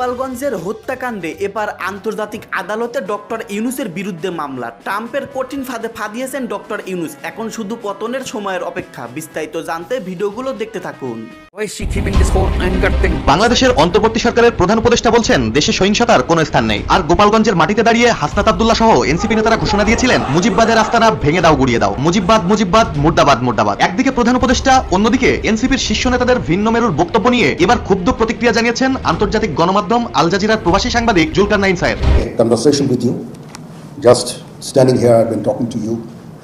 গোপালগঞ্জের হত্যাকাণ্ডে এবার আন্তর্জাতিক আদালতে ডক্টর ইউনুসের বিরুদ্ধে মামলা। ট্রাম্পের কঠিন ফাঁদে ফাঁদিয়েছেন ডক্টর ইউনুস। এখন শুধু পতনের সময়ের অপেক্ষা। বিস্তারিত জানতে ভিডিওগুলো দেখতে থাকুন? বাংলাদেশের অন্তর্বর্তী সরকারের প্রধান উপদেষ্টা বলছেন দেশে সহিংসতার কোনো স্থান নেই। আর গোপালগঞ্জের মাটিতে দাঁড়িয়ে হাসনাত আব্দুল্লাহ সহ এনসিপি নেতারা ঘোষণা দিয়েছিলেন মুজিববাদের আস্তানা ভেঙে দাও গুড়িয়ে দাও। মুজিববাদ মুজিববাদ মুর্দাবাদ মুর্দাবাদ। একদিকে প্রধান উপদেষ্টা অন্যদিকে এনসিপির শীর্ষ নেতাদের ভিন্ন মেরুর বক্তব্য নিয়ে এবার ক্ষুব্ধ প্রতিক্রিয়া জানিয়েছেন আন্তর্জাতিক গণমাধ্যম আল জাজিরার প্রবাসী সাংবাদিক জুলকার নাইন সাহেব conversation with you. Just standing here, I've been talking to you,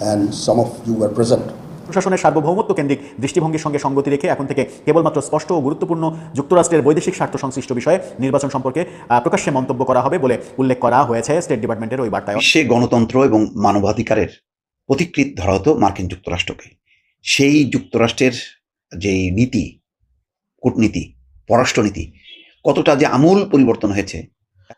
and some of you were present. প্রশাসনের সার্বভৌমত্ব কেন্দ্রিক দৃষ্টিভঙ্গির সঙ্গে সঙ্গতি রেখে এখন থেকে কেবলমাত্র স্পষ্ট ও গুরুত্বপূর্ণ যুক্তরাষ্ট্রের বৈদেশিক স্বার্থ সংশ্লিষ্ট বিষয়ে নির্বাচন সম্পর্কে আহ, প্রকাশ্যে মন্তব্য করা হবে বলে উল্লেখ করা হয়েছে স্টেট ডিপার্টমেন্টের ওই বার্তায় সে গণতন্ত্র এবং মানবাধিকারের প্রতিকৃত ধরা হতো মার্কিন যুক্তরাষ্ট্রকে সেই যুক্তরাষ্ট্রের যে নীতি কূটনীতি পররাষ্ট্রনীতি কতটা যে আমূল পরিবর্তন হয়েছে।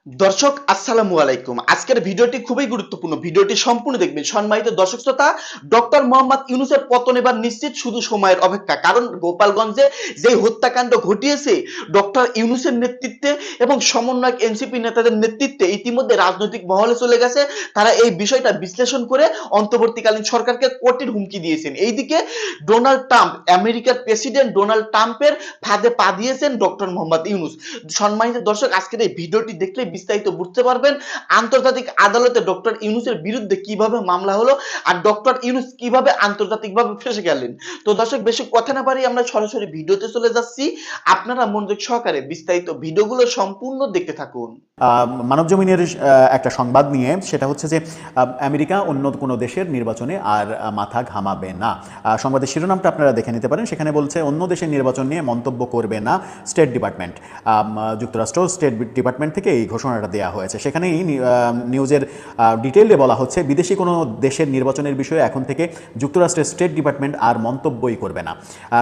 দর্শক, আসসালামু আলাইকুম। আজকের ভিডিওটি খুবই গুরুত্বপূর্ণ। ভিডিওটি সম্পূর্ণ দেখবেন। সম্মানিত দর্শক শ্রোতা, ডক্টর মোহাম্মদ ইউনুসের পতন এবার নিশ্চিত শুধু সময়ের অপেক্ষা। কারণ গোপালগঞ্জে যে হত্যাকাণ্ড ঘটিয়েছে, ডক্টর ইউনুসের নেতৃত্বে এবং সমন্বয়ক এনসিপি নেতাদের নেতৃত্বে ইতিমধ্যে রাজনৈতিক মহলে চলে গেছে। তারা এই বিষয়টা বিশ্লেষণ করে অন্তর্বর্তীকালীন সরকারকে কঠিন হুমকি দিয়েছেন। এইদিকে ডোনাল্ড ট্রাম্প, আমেরিকার প্রেসিডেন্ট ডোনাল্ড ট্রাম্পের ফাঁদে পা দিয়েছেন ডক্টর মোহাম্মদ ইউনুস। সম্মানিত দর্শক, আজকের এই ভিডিওটি দেখলে বিস্তারিত বুঝতে পারবেন। আন্তর্জাতিক আদালতে ডক্টর ইউনুসের বিরুদ্ধে কীভাবে মামলা হলো আর ডক্টর ইউনুস কীভাবে আন্তর্জাতিকভাবে ফেসে গেলেন? তো দর্শক, বেশি কথা না পারি আমরা সরাসরি ভিডিওতে চলে যাচ্ছি। আপনারা মনোযোগ সহকারে বিস্তারিত ভিডিওগুলো সম্পূর্ণ দেখতে থাকুন। মানব জমিনের একটা সংবাদ নিয়ে, সেটা হচ্ছে যে আমেরিকা অন্য কোনো দেশের নির্বাচনে আর মাথা ঘামাবে না। সংবাদের শিরোনামটা আপনারা দেখে নিতে পারেন। সেখানে বলছে, অন্য দেশের নির্বাচন নিয়ে মন্তব্য করবে না স্টেট ডিপার্টমেন্ট। যুক্তরাষ্ট্র স্টেট ডিপার্টমেন্ট থেকে এই ঘোষণাটা দেওয়া হয়েছে। সেখানেই নিউজের ডিটেইলে বলা হচ্ছে, বিদেশি কোনো দেশের নির্বাচনের বিষয়ে এখন থেকে যুক্তরাষ্ট্রের স্টেট ডিপার্টমেন্ট আর মন্তব্যই করবে না।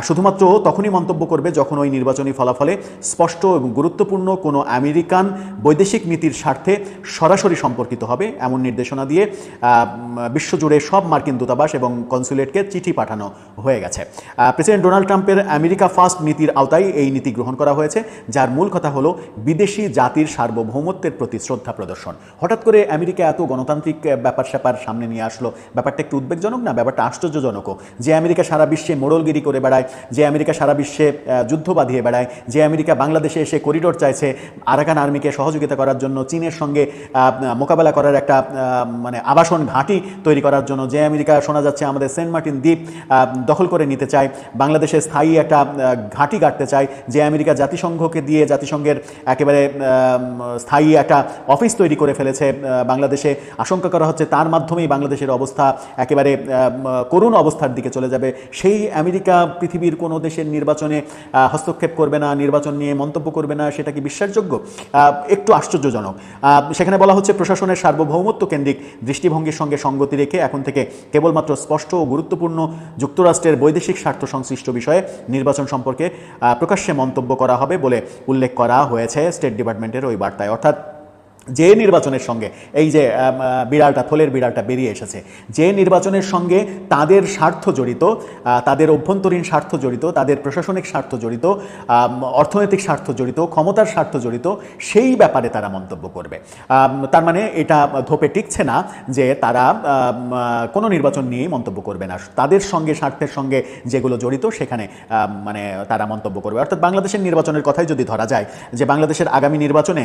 শুধুমাত্র তখনই মন্তব্য করবে যখন ওই নির্বাচনী ফলাফলে স্পষ্ট এবং গুরুত্বপূর্ণ কোনো আমেরিকান বৈদেশিক নীতির স্বার্থে সরাসরি সম্পর্কিত হবে এমন নির্দেশনা দিয়ে বিশ্বজুড়ে সব মার্কিন দূতাবাস এবং কনসুলেটকে চিঠি পাঠানো হয়ে গেছে। প্রেসিডেন্ট ডোনাল্ড ট্রাম্পের আমেরিকা ফার্স্ট নীতির আওতায় এই নীতি গ্রহণ করা হয়েছে, যার মূল কথা হলো বিদেশি জাতির সার্বভৌমত্বের প্রতি শ্রদ্ধা প্রদর্শন। হঠাৎ করে আমেরিকা এত গণতান্ত্রিক ব্যাপার স্যাপার সামনে নিয়ে আসলো। ব্যাপারটা একটু উদ্বেগজনক না? ব্যাপারটা আশ্চর্যজনকও। যে আমেরিকা সারা বিশ্বে মোড়লগিরি করে বেড়ায় যে আমেরিকা সারা বিশ্বে যুদ্ধ বাঁধিয়ে বেড়ায় যে আমেরিকা বাংলাদেশে এসে করিডোর চাইছে আরাকান আর্মিকে সহযোগিতা করার জন্য চীনের সঙ্গে মোকাবেলা করার একটা মানে আবাসন ঘাঁটি তৈরি করার জন্য যে আমেরিকা শোনা যাচ্ছে আমাদের সেন্ট মার্টিন দ্বীপ দখল করে নিতে চায় বাংলাদেশে স্থায়ী একটা ঘাঁটি গাড়তে চায় যে আমেরিকা জাতিসংঘকে দিয়ে জাতিসংঘের একেবারে আহ, স্থায়ী একটা অফিস তৈরি করে ফেলেছে বাংলাদেশে। আশঙ্কা করা হচ্ছে তার মাধ্যমেই বাংলাদেশের অবস্থা একেবারে করুণ অবস্থার দিকে চলে যাবে। সেই আমেরিকা পৃথিবীর কোনো দেশের নির্বাচনে হস্তক্ষেপ করবে না, নির্বাচন নিয়ে মন্তব্য করবে না, সেটা কি বিশ্বাসযোগ্য? একটু আশ্চর্যজনক। সেখানে বলা হচ্ছে প্রশাসনের সার্বভৌমত্ব কেন্দ্রিক দৃষ্টিভঙ্গির সঙ্গে সঙ্গতি রেখে এখন থেকে কেবলমাত্র স্পষ্ট ও গুরুত্বপূর্ণ যুক্তরাষ্ট্রের বৈদেশিক স্বার্থ সংশ্লিষ্ট বিষয়ে নির্বাচন সম্পর্কে প্রকাশ্যে মন্তব্য করা হবে বলে উল্লেখ করা হয়েছে স্টেট ডিপার্টমেন্টের ওই বার্তায়। অর্থাৎ যে নির্বাচনের সঙ্গে, এই যে বিড়ালটা, থলের বিড়ালটা বেরিয়ে এসেছে, যে নির্বাচনের সঙ্গে তাদের স্বার্থ জড়িত তাদের অভ্যন্তরীণ স্বার্থ জড়িত, তাদের প্রশাসনিক স্বার্থ জড়িত অর্থনৈতিক স্বার্থ জড়িত, ক্ষমতার স্বার্থ জড়িত, সেই ব্যাপারে তারা মন্তব্য করবে। তার মানে এটা ধোপে টিকছে না যে তারা কোনো নির্বাচন নিয়েই মন্তব্য করবে না। তাদের সঙ্গে, স্বার্থের সঙ্গে যেগুলো জড়িত, সেখানে মানে তারা মন্তব্য করবে। অর্থাৎ বাংলাদেশের নির্বাচনের কথাই যদি ধরা যায়, যে বাংলাদেশের আগামী নির্বাচনে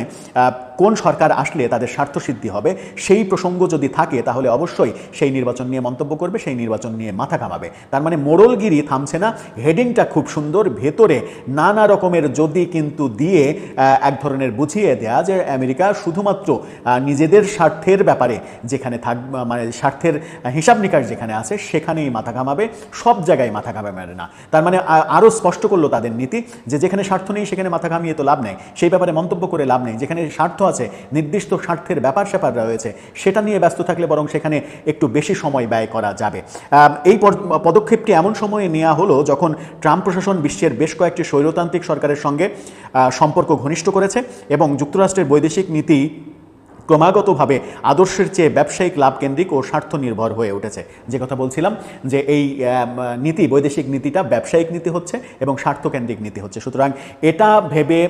কোন সরকার আসলে তাদের স্বার্থ সিদ্ধি হবে। সেই প্রসঙ্গ যদি থাকে, তাহলে অবশ্যই সেই নির্বাচন নিয়ে মন্তব্য করবে, সেই নির্বাচন নিয়ে মাথা ঘামাবে। তার মানে মোড়লগিরি থামছে না, হেডিংটা খুব সুন্দর, ভেতরে নানা রকমের যদি কিন্তু দিয়ে এক ধরনের বুঝিয়ে দেয়া যে আমেরিকা শুধুমাত্র নিজেদের স্বার্থের ব্যাপারে যেখানে থাক মানে স্বার্থের হিসাব নিকাশ যেখানে আছে, সেখানেই মাথা ঘামাবে, সব জায়গায় মাথা ঘামাবে না। তার মানে আরও স্পষ্ট করল তাদের নীতি যে যেখানে স্বার্থ নেই সেখানে মাথা ঘামিয়ে তো লাভ নেই। সেই ব্যাপারে মন্তব্য করে লাভ নেই। যেখানে স্বার্থ আছে নির্দিষ্ট স্বার্থের ব্যাপার স্যাপার রয়েছে, সেটা নিয়ে ব্যস্ত থাকলে বরং সেখানে একটু বেশি সময় ব্যয় করা যাবে। এই পদ- পদক্ষেপটি এমন সময়ে নেওয়া হলো যখন ট্রাম্প প্রশাসন বিশ্বের বেশ কয়েকটি স্বৈরতান্ত্রিক সরকারের সঙ্গে সম্পর্ক ঘনিষ্ঠ করেছে এবং যুক্তরাষ্ট্রের বৈদেশিক নীতি ক্রমাগতভাবে আদর্শের চেয়ে ব্যবসায়িক লাভ কেন্দ্রিক ও স্বার্থ নির্ভর হয়ে উঠেছে। যে কথা বলছিলাম যে এই নীতি, বৈদেশিক নীতিটা ব্যবসায়িক নীতি হচ্ছে এবং স্বার্থকেন্দ্রিক নীতি হচ্ছে। সুতরাং এটা ভেবে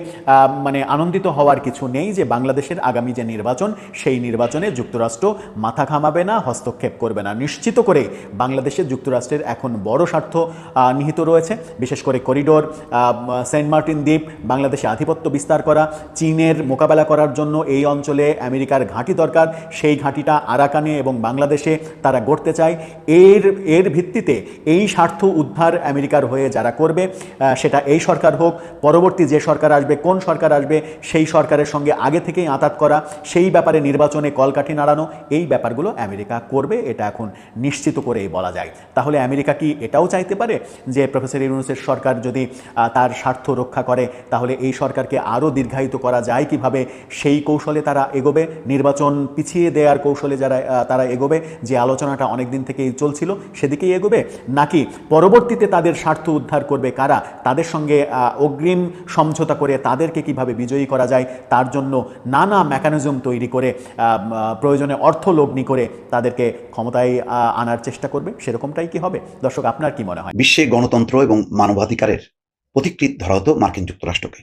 মানে আনন্দিত হওয়ার কিছু নেই যে বাংলাদেশের আগামী যে নির্বাচন, সেই নির্বাচনে যুক্তরাষ্ট্র মাথা ঘামাবে না, হস্তক্ষেপ করবে না। নিশ্চিত করে বাংলাদেশের যুক্তরাষ্ট্রের এখন বড় স্বার্থ নিহিত রয়েছে। বিশেষ করে করিডোর সেন্ট মার্টিন দ্বীপ, বাংলাদেশে আধিপত্য বিস্তার করা, চীনের মোকাবেলা করার জন্য এই অঞ্চলে আমেরিকার ঘাঁটি দরকার। সেই ঘাঁটিটা আরাকানে এবং বাংলাদেশে তারা গড়তে চায়। এর এর ভিত্তিতে এই স্বার্থ উদ্ধার আমেরিকার হয়ে যারা করবে সেটা এই সরকার হোক, পরবর্তী যে সরকার আসবে, কোন সরকার আসবে, সেই সরকারের সঙ্গে আগে থেকেই আঁতাত করা, সেই ব্যাপারে নির্বাচনে কলকাঠি নাড়ানো, এই ব্যাপারগুলো আমেরিকা করবে, এটা এখন নিশ্চিত করেই বলা যায়। তাহলে আমেরিকা কি এটাও চাইতে পারে যে প্রফেসর ইউনুসের সরকার যদি তার স্বার্থ রক্ষা করে, তাহলে এই সরকারকে আরও দীর্ঘায়িত করা যায় কীভাবে? সেই কৌশলে তারা এগোবে। নির্বাচন পিছিয়ে দেওয়ার কৌশলে যারা তারা এগোবে, যে আলোচনাটা অনেক দিন থেকেই চলছিল, সেদিকেই এগোবে? নাকি পরবর্তীতে তাদের স্বার্থ উদ্ধার করবে কারা? তাদের সঙ্গে অগ্রিম সমঝোতা করে তাদেরকে কীভাবে বিজয়ী করা যায়? তার জন্য নানা মেকানিজম তৈরি করে প্রয়োজনে অর্থ লগ্নি করে তাদেরকে ক্ষমতায় আনার চেষ্টা করবে? সেরকমটাই কি হবে? দর্শক, আপনার কি মনে হয়? বিশ্বে গণতন্ত্র এবং মানবাধিকারের প্রতিকৃত ধরা হতো মার্কিন যুক্তরাষ্ট্রকে।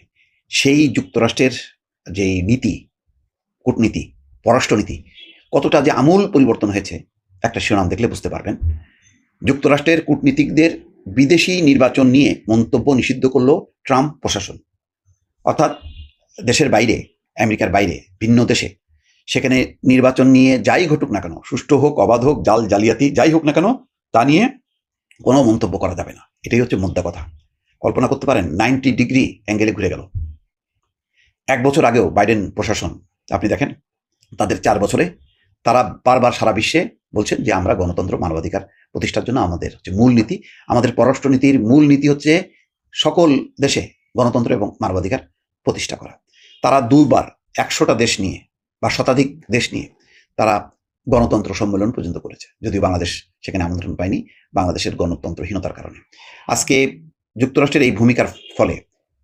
সেই যুক্তরাষ্ট্রের যেই নীতি কূটনীতি, পররাষ্ট্রনীতি, কতটা যে আমূল পরিবর্তন হয়েছে, একটা শিরোনাম দেখলে বুঝতে পারবেন। যুক্তরাষ্ট্রের কূটনীতিকদের বিদেশি নির্বাচন নিয়ে মন্তব্য নিষিদ্ধ করল ট্রাম্প প্রশাসন। অর্থাৎ দেশের বাইরে, আমেরিকার বাইরে, ভিন্ন দেশে, সেখানে নির্বাচন নিয়ে যাই ঘটুক না কেন, সুষ্ঠু হোক, অবাধ হোক, জাল জালিয়াতি যাই হোক না কেন, তা নিয়ে কোনো মন্তব্য করা যাবে না। এটাই হচ্ছে মোদ্দা কথা। কল্পনা করতে পারেন, নাইনটি ডিগ্রি অ্যাঙ্গেলে ঘুরে গেল। এক বছর আগেও বাইডেন প্রশাসন আপনি দেখেন, তাদের চার বছরে তারা বারবার সারা বিশ্বে বলছেন যে, আমরা গণতন্ত্র মানবাধিকার প্রতিষ্ঠার জন্য আমাদের যে মূল নীতি আমাদের পররাষ্ট্রনীতির মূল নীতি হচ্ছে সকল দেশে গণতন্ত্র এবং মানবাধিকার প্রতিষ্ঠা করা। তারা দুবার একশোটা দেশ নিয়ে বা শতাধিক দেশ নিয়ে তারা গণতন্ত্র সম্মেলন পর্যন্ত করেছে। যদিও বাংলাদেশ সেখানে আমন্ত্রণ পায়নি, বাংলাদেশের গণতন্ত্রহীনতার কারণে। আজকে যুক্তরাষ্ট্রের এই ভূমিকার ফলে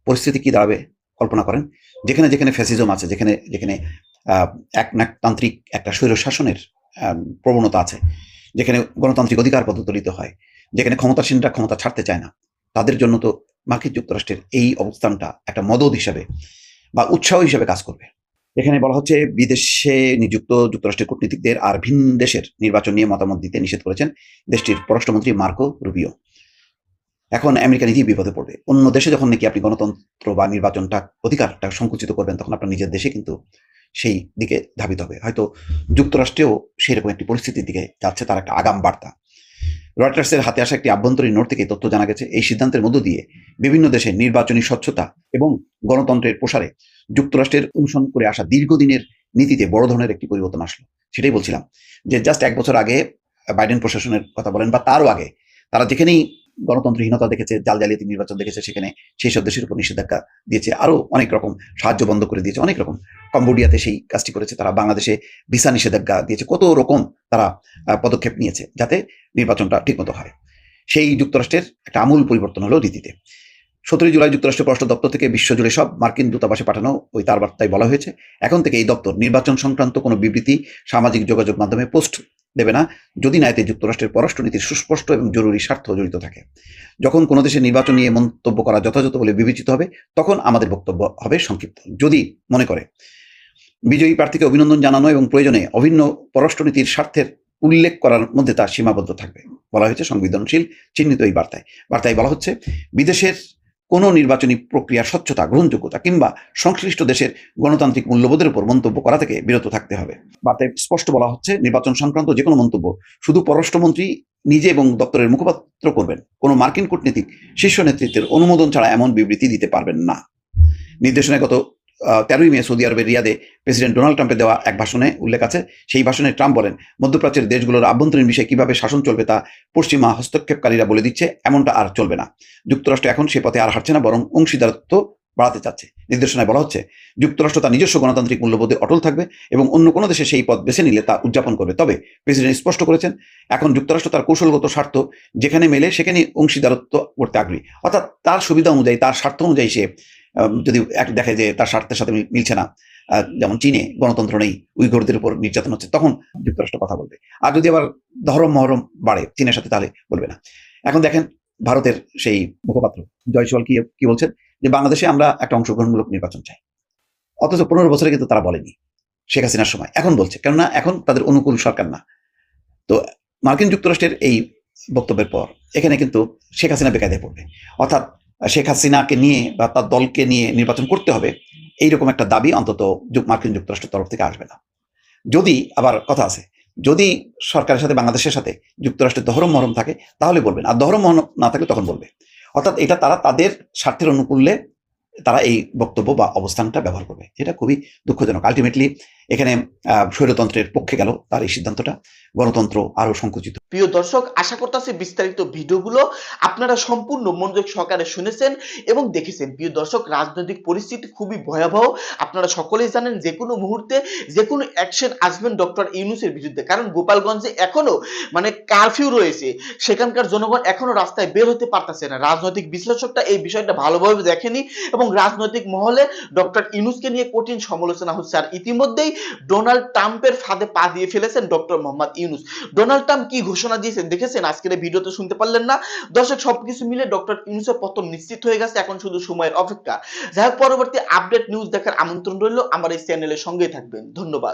পরিস্থিতি কি দাঁড়াবে? কল্পনা করেন যেখানে যেখানে ফ্যাসিজম আছে যেখানে যেখানে আহ, একনাকতান্ত্রিক একটা স্বৈর শাসনের প্রবণতা আছে যেখানে গণতান্ত্রিক অধিকার পদতলিত হয় যেখানে ক্ষমতাসীনরা ক্ষমতা ছাড়তে চায় না তাদের জন্য তো মার্কিন যুক্তরাষ্ট্রের এই অবস্থানটা একটা মদত হিসাবে বা উৎসাহ হিসাবে কাজ করবে। এখানে বলা হচ্ছে বিদেশে নিযুক্ত যুক্তরাষ্ট্রের কূটনীতিকদের আর ভিন দেশের নির্বাচন নিয়ে মতামত দিতে নিষেধ করেছেন দেশটির পররাষ্ট্রমন্ত্রী মার্কো রুবিও। এখন আমেরিকা নিজেই বিপদে পড়বে। অন্য দেশে যখন নাকি আপনি গণতন্ত্র বা নির্বাচনটা, অধিকারটা সংকুচিত করবেন, তখন আপনার নিজের দেশে কিন্তু সেই দিকে ধাবিত হবে। হয়তো যুক্তরাষ্ট্রেও সেরকম একটি পরিস্থিতির দিকে যাচ্ছে তার একটা আগাম বার্তা। রয়টার্সের হাতে আসা একটি আভ্যন্তরীণ নোট থেকে তথ্য জানা গেছে, এই সিদ্ধান্তের মধ্য দিয়ে বিভিন্ন দেশে নির্বাচনী স্বচ্ছতা এবং গণতন্ত্রের প্রসারে যুক্তরাষ্ট্রের অনুসরণ করে আসা দীর্ঘদিনের নীতিতে বড় ধরনের একটি পরিবর্তন আসলো। সেটাই বলছিলাম যে জাস্ট এক বছর আগে বাইডেন প্রশাসনের কথা বলেন বা তারও আগে, তারা যেখানেই গণতন্ত্রহীনতা দেখেছে, জাল জালিয়াতি নির্বাচন দেখেছে, সেখানে সেই সব দেশের উপর নিষেধাজ্ঞা দিয়েছে, আরও অনেক রকম সাহায্য বন্ধ করে দিয়েছে, অনেক রকম। কম্বোডিয়াতে সেই কাজটি করেছে, তারা বাংলাদেশে ভিসা নিষেধাজ্ঞা দিয়েছে, কত রকম তারা পদক্ষেপ নিয়েছে যাতে নির্বাচনটা ঠিকমতো হয়। সেই যুক্তরাষ্ট্রের একটা আমূল পরিবর্তন হলো রীতিতে। সতেরোই জুলাই যুক্তরাষ্ট্র পররাষ্ট্র দপ্তর থেকে বিশ্বজুড়ে সব মার্কিন দূতাবাসে পাঠানো ওই তার বার্তায় বলা হয়েছে, এখন থেকে এই দপ্তর নির্বাচন সংক্রান্ত কোনো বিবৃতি, সামাজিক যোগাযোগ মাধ্যমে পোস্ট দেবে না, যদি না এতে যুক্তরাষ্ট্রের পররাষ্ট্রনীতির সুস্পষ্ট এবং জরুরি স্বার্থ জড়িত থাকে। যখন কোনো দেশের নির্বাচন নিয়ে মন্তব্য করা যথাযথ বলে বিবেচিত হবে, তখন আমাদের বক্তব্য হবে সংক্ষিপ্ত। যদি মনে করে, বিজয়ী প্রার্থীকে অভিনন্দন জানানো এবং প্রয়োজনে অভিন্ন পররাষ্ট্রনীতির স্বার্থের উল্লেখ করার মধ্যে তা সীমাবদ্ধ থাকবে। বলা হয়েছে সংবেদনশীল, চিহ্নিত এই বার্তায়। বার্তায় বলা হচ্ছে, বিদেশের কোনো নির্বাচনী প্রক্রিয়ার স্বচ্ছতা, গ্রহণযোগ্যতা কিংবা সংশ্লিষ্ট দেশের গণতান্ত্রিক মূল্যবোধের উপর মন্তব্য করা থেকে বিরত থাকতে হবে। বাতে স্পষ্ট বলা হচ্ছে, নির্বাচন সংক্রান্ত যে কোনো মন্তব্য শুধু পররাষ্ট্রমন্ত্রী নিজে এবং দপ্তরের মুখপাত্র করবেন। কোনো মার্কিন কূটনীতিক শীর্ষ নেতৃত্বের অনুমোদন ছাড়া এমন বিবৃতি দিতে পারবেন না। নির্দেশনায় গত তেরোই মে সৌদি আরবের রিয়াদে প্রেসিডেন্ট ডোনাল্ড ট্রাম্পের দেওয়া এক ভাষণে উল্লেখ আছে, সেই ভাষণে ট্রাম্প বলেন, মধ্যপ্রাচ্যের দেশগুলোর আভ্যন্তরীণ বিষয়ে কীভাবে শাসন চলবে তা পশ্চিমা হস্তক্ষেপকারীরা বলে দিচ্ছে, এমনটা আর চলবে না। যুক্তরাষ্ট্র এখন সে পথে আর হাঁটছে না, বরং অংশীদারত্ব বাড়াতে চাচ্ছে। নির্দেশনায় বলা হচ্ছে, যুক্তরাষ্ট্র তার নিজস্ব গণতান্ত্রিক মূল্যবোধে অটল থাকবে এবং অন্য কোনো দেশে সেই পথ বেছে নিলে তা উদযাপন করবে। তবে প্রেসিডেন্ট স্পষ্ট করেছেন, এখন যুক্তরাষ্ট্র তার কৌশলগত স্বার্থ যেখানে মেলে সেখানে অংশীদারত্ব করতে আগ্রহী। অর্থাৎ তার সুবিধা অনুযায়ী, তার স্বার্থ অনুযায়ী সে যদি এক দেখে যে তার স্বার্থের সাথে মিলছে না যেমন চীনে গণতন্ত্র নেই, উইঘুরদের উপর নির্যাতন হচ্ছে, তখন যুক্তরাষ্ট্র কথা বলবে। আর যদি আবার ধরম মহরম বাড়ে চীনের সাথে, তাহলে বলবে না। এখন দেখেন ভারতের সেই মুখপাত্র জয়সওয়াল কি কি বলছেন? যে বাংলাদেশে আমরা একটা অংশগ্রহণমূলক নির্বাচন চাই। অথচ পনেরো বছরে কিন্তু তারা বলেনি শেখ হাসিনার সময়। এখন বলছে, কেননা এখন তাদের অনুকূল সরকার না। তো মার্কিন যুক্তরাষ্ট্রের এই বক্তব্যের পর এখানে কিন্তু শেখ হাসিনা বেকায়দায় পড়বে। অর্থাৎ শেখ হাসিনাকে নিয়ে বা তার দলকে নিয়ে নির্বাচন করতে হবে, এইরকম একটা দাবি অন্তত মার্কিন যুক্তরাষ্ট্রের তরফ থেকে আসবে না। যদি, আবার কথা আছে, যদি সরকারের সাথে, বাংলাদেশের সাথে যুক্তরাষ্ট্রের দহরম মহরম থাকে, তাহলে বলবেন, আর দহরম মহরম না থাকলে তখন বলবে। অর্থাৎ এটা তারা তাদের স্বার্থের অনুকূলে তারা এই বক্তব্য বা অবস্থানটা ব্যবহার করবে। এটা খুবই দুঃখজনক। আলটিমেটলি এখানে স্বৈরতন্ত্রের পক্ষে গেল তার এই সিদ্ধান্তটা। গণতন্ত্র আরও সংকুচিত। প্রিয় দর্শক, আশা করতেছি বিস্তারিত ভিডিওগুলো আপনারা সম্পূর্ণ মনোযোগ সহকারে শুনেছেন এবং দেখেছেন। প্রিয় দর্শক, রাজনৈতিক পরিস্থিতি খুবই ভয়াবহ। আপনারা সকলেই জানেন যে কোনো মুহূর্তে যে কোনো অ্যাকশন আসবেন ডক্টর ইউনুসের বিরুদ্ধে। কারণ গোপালগঞ্জে এখনও মানে কারফিউ রয়েছে। সেখানকার জনগণ এখনও রাস্তায় বের হতে পারতেছে না। রাজনৈতিক বিশ্লেষকটা এই বিষয়টা ভালোভাবে দেখেনি এবং রাজনৈতিক মহলে ডক্টর ইউনুসকে নিয়ে কঠিন সমালোচনা হচ্ছে। আর ইতিমধ্যেই ডোনাল্ড ট্রাম্পের ফাঁদে পা দিয়ে ফেলেছেন doctor Mohammad Yunus. Donald Trump কি ঘোষণা দিয়েছেন? দেখেছেন? আজকের এই ভিডিওতে শুনতে পারলেন না। দর্শক, সবকিছু মিলে ডক্টর ইউনুসের পতন নিশ্চিত হয়ে গেছে। এখন শুধু সময়ের অপেক্ষা। যাই হোক, পরবর্তী আপডেট নিউজ দেখার আমন্ত্রণ রইল। আমার এই চ্যানেলের সঙ্গেই থাকবেন। ধন্যবাদ।